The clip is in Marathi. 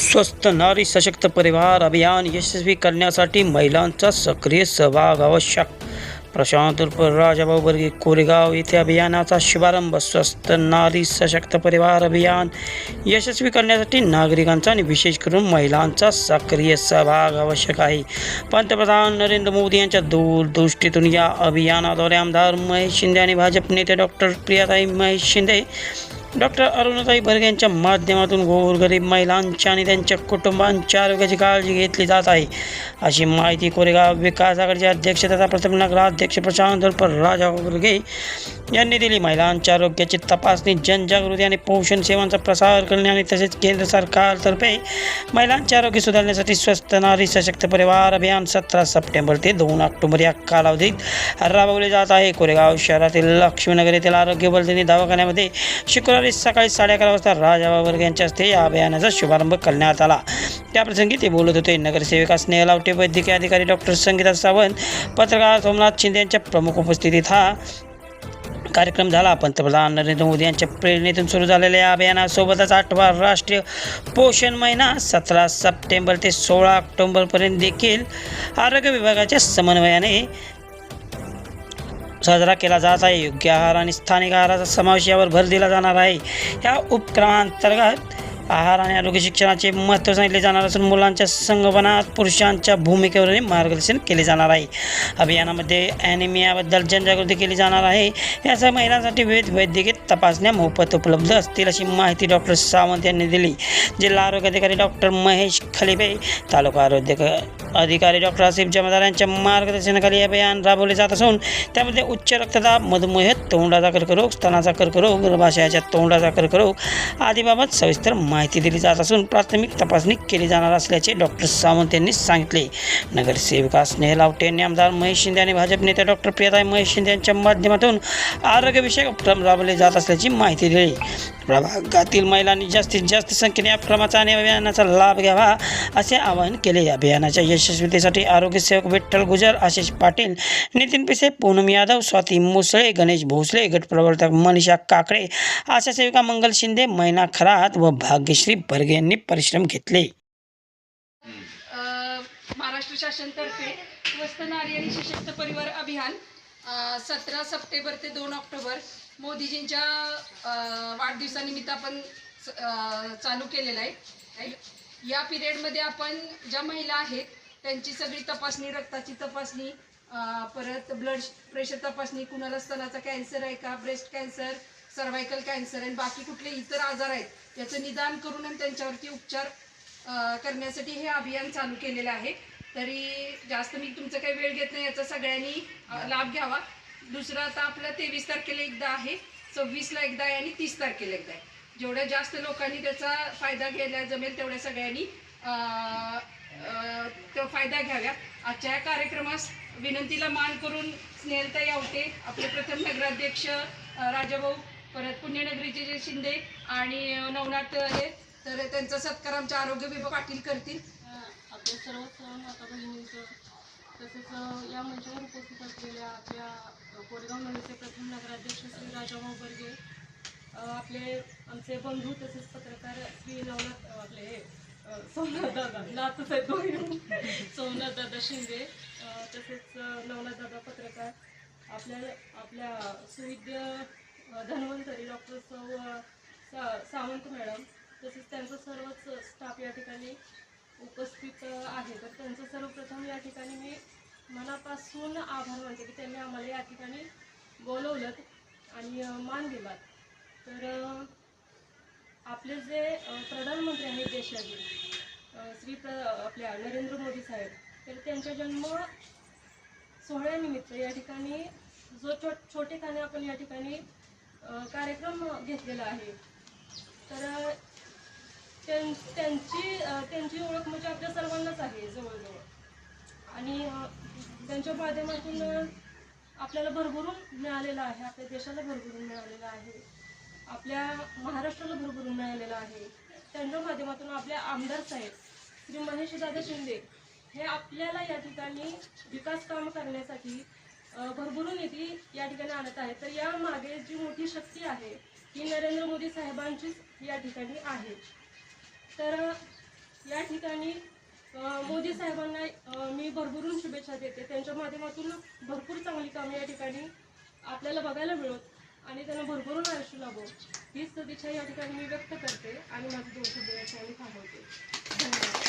स्वस्त नारी सशक्त परिवार अभियान यशस्वी करण्यासाठी महिलांचा सक्रिय सहभाग आवश्यक. प्रशांत राजाभाऊ बर्गे कोरेगाव येथे अभियानाचा शुभारंभ. स्वस्त नारी सशक्त परिवार अभियान यशस्वी करण्यासाठी नागरिकांचा आणि विशेष करून महिलांचा सक्रिय सहभाग आवश्यक आहे. पंतप्रधान नरेंद्र मोदी यांच्या दूरदृष्टीतून या अभियानाद्वारे आमदार महेश शिंदे आणि भाजप नेते डॉक्टर प्रियाताई महेश शिंदे डॉक्टर अरुणाताई बर्ग यांच्या माध्यमातून गोरगरीब महिलांच्या आणि त्यांच्या कुटुंबांच्या आरोग्याची काळजी घेतली जात आहे. अशी माहिती कोरेगाव विकास आघाडीचे अध्यक्ष तथा प्रथम नगराध्यक्ष प्रशांत राजा गोरगे यांनी दिली. महिलांच्या आरोग्याची तपासणी जनजागृती आणि पोषण सेवांचा प्रसार करणे आणि तसेच केंद्र सरकारतर्फे महिलांचे आरोग्य सुधारण्यासाठी स्वस्त नारी सशक्त परिवार अभियान सतरा सप्टेंबर ते दोन ऑक्टोबर या कालावधीत राबवले जात आहे. कोरेगाव शहरातील लक्ष्मीनगर येथील आरोग्य वर्धिनी दवाखान्यामध्ये शुक्रवारी सकाळी साडे अकरा वाजता राजा वर्ग यांच्या हस्ते या अभियानाचा शुभारंभ करण्यात आला. त्याप्रसंगी ते बोलत होते. नगरसेविका स्नेह लावटे वैद्यकीय अधिकारी डॉक्टर संगीता सावंत पत्रकार सोमनाथ शिंदे यांच्या प्रमुख उपस्थितीत हा कार्यक्रम झाला. पंतप्रधान नरेंद्र मोदी यांच्या प्रेरणेतून सुरू झालेल्या या अभियानासोबतच आठवा राष्ट्रीय पोषण महिना सतरा सप्टेंबर ते सोळा ऑक्टोबरपर्यंत देखील आरोग्य विभागाच्या समन्वयाने साजरा केला जात आहे. योग्य आहार आणि स्थानिक आहाराचा समावेश यावर भर दिला जाणार आहे. या उपक्रमांतर्गत आहार आणि आरोग्य शिक्षणाचे महत्त्व सांगितले जाणार असून मुलांच्या संगोपनात पुरुषांच्या भूमिकेवरही मार्गदर्शन केले जाणार आहे. अभियानामध्ये ॲनिमियाबद्दल जनजागृती केली जाणार आहे. यासह महिलांसाठी विविध वैद्यकीय तपासण्या मोफत उपलब्ध असतील अशी माहिती डॉक्टर सावंत यांनी दिली. जिल्हा आरोग्य अधिकारी डॉक्टर महेश खलिबे तालुका आरोग्य अधिकारी डॉक्टर आसिफ जमादार यांच्या मार्गदर्शनाखाली अभियान राबवले जात असून त्यामध्ये उच्च रक्तदाब मधुमेह तोंडाचा कर्करोग स्तनाचा कर्करोग गर्भाशयाच्या तोंडाचा कर्करोग आदीबाबत सविस्तर माहिती माहिती दिली जात असून प्राथमिक तपासणी केली जाणार असल्याचे डॉक्टर सावंत यांनी सांगितले. नगरसेविका स्नेह लावटे यांनी आमदार महेश शिंदे आणि भाजप नेते डॉक्टर प्रियाताई महेश शिंदे यांच्या माध्यमातून आरोग्यविषयक उपक्रम राबवले जात असल्याची माहिती दिली. प्रभागातील महिलांनी जास्तीत जास्त संख्येने या उपक्रमाचा आणि अभियानाचा लाभ घ्यावा असे आवाहन केले. अभियानाच्या यशस्वीतेसाठी आरोग्यसेवक विठ्ठल गुजर आशिष पाटील नितीन पिसे पूनम यादव स्वाती मुसळे गणेश भोसले गटप्रवर्तक मनीषा काकडे आशा सेविका मंगल शिंदे मैना खरात व भाग्य भाग्यश्री बर्गे यांनी परिश्रम घेतले. महाराष्ट्र शासनतर्फे स्वस्त नारी आणि सशक्त परिवार अभियान सतरा सप्टेंबर ते दोन ऑक्टोबर मोदीजींच्या वाढदिवसानिमित्त आपण चालू केलेलं आहे. या पिरियडमध्ये आपण ज्या महिला आहेत त्यांची सगळी तपासणी रक्ताची तपासणी परत ब्लड प्रेशर तपासणी कुणाला स्तनाचा कॅन्सर आहे का ब्रेस्ट कॅन्सर सर्वायकल कॅन्सर आणि बाकी कुठले इतर आजार आहेत याचं निदान करून आणि त्यांच्यावरती उपचार करण्यासाठी हे अभियान चालू केलेलं आहे. तरी जास्त मी तुमचा काही वेळ घेत नाही याचा सगळ्यांनी लाभ घ्यावा. दुसरं आता आपलं तेवीस तारखेला एकदा आहे सव्वीसला एकदा आहे आणि तीस तारखेला एकदा आहे. जेवढ्या जास्त लोकांनी त्याचा फायदा घ्यायला जमेल तेवढ्या सगळ्यांनी तो फायदा घ्याव्या आजच्या या कार्यक्रमास विनंतीला मान करून स्नेहलताई आवटे आपले प्रथम नगराध्यक्ष राजाभाऊ परत पुण्यनगरीचे जे शिंदे आणि नवनाथ हे तर त्यांचा सत्कार आमच्या आरोग्य विभाग पाटील करतील. आपल्या सर्व सण माता बहिणींचं तसेच या मंचावर उपस्थित असलेल्या आपल्या कोरेगाव नगरचे प्रथम नगराध्यक्ष श्री राजाभाऊ बर्गे आपले आमचे बंधू तसेच पत्रकार श्री नवनाथ आपले हे सोमनाथ दादा नातूच आहेत सोमनाथ दादा शिंदे तसेच नवनाथ दादा पत्रकार आपल्या आपल्या सुविद्य धन्वंतरी डॉक्टर सौ सा सावंत मॅडम तसेच त्यांचं सर्वच स्टाफ या ठिकाणी उपस्थित आहे. तर त्यांचं सर्वप्रथम या ठिकाणी मी मनापासून आभार मानते की त्यांनी आम्हाला या ठिकाणी बोलवलं आणि मान दिला. तर आपले जे प्रधानमंत्री आहेत देशाचे श्री प्र आपल्या नरेंद्र मोदी साहेब तर त्यांच्या जन्म सोहळ्यानिमित्त या ठिकाणी जो छो छोटेखाने आपण या ठिकाणी कार्यक्रम घेतलेला आहे. तर त्यां- त्यांची त्यांची ओळख म्हणजे आपल्या सर्वांनाच आहे जवळजवळ. आणि त्यांच्या माध्यमातून आपल्याला भरभरून मिळालेलं आहे. आपल्या देशाला भरभरून मिळालेलं आहे. आपल्या महाराष्ट्राला भरभरून मिळालेलं आहे. त्यांच्या माध्यमातून आपल्या आमदार साहेब श्री महेश दादा शिंदे हे आपल्याला या ठिकाणी विकास काम करण्यासाठी भरभरून निधी या ठिकाणी आणत आहे. तर या मागे जी मोठी शक्ती आहे ती नरेंद्र मोदी साहेबांचीच या ठिकाणी आहे. तर या ठिकाणी मोदी साहेबांना मी भरभरून शुभेच्छा देते. त्यांच्या माध्यमातून भरपूर चांगली कामं या ठिकाणी आपल्याला बघायला मिळत आणि त्यांना भरभरून आयुष्य लाभो. हीच सदिच्छा या ठिकाणी मी व्यक्त करते आणि माझे दोन शुभेच्छा मी थांबवते. धन्यवाद.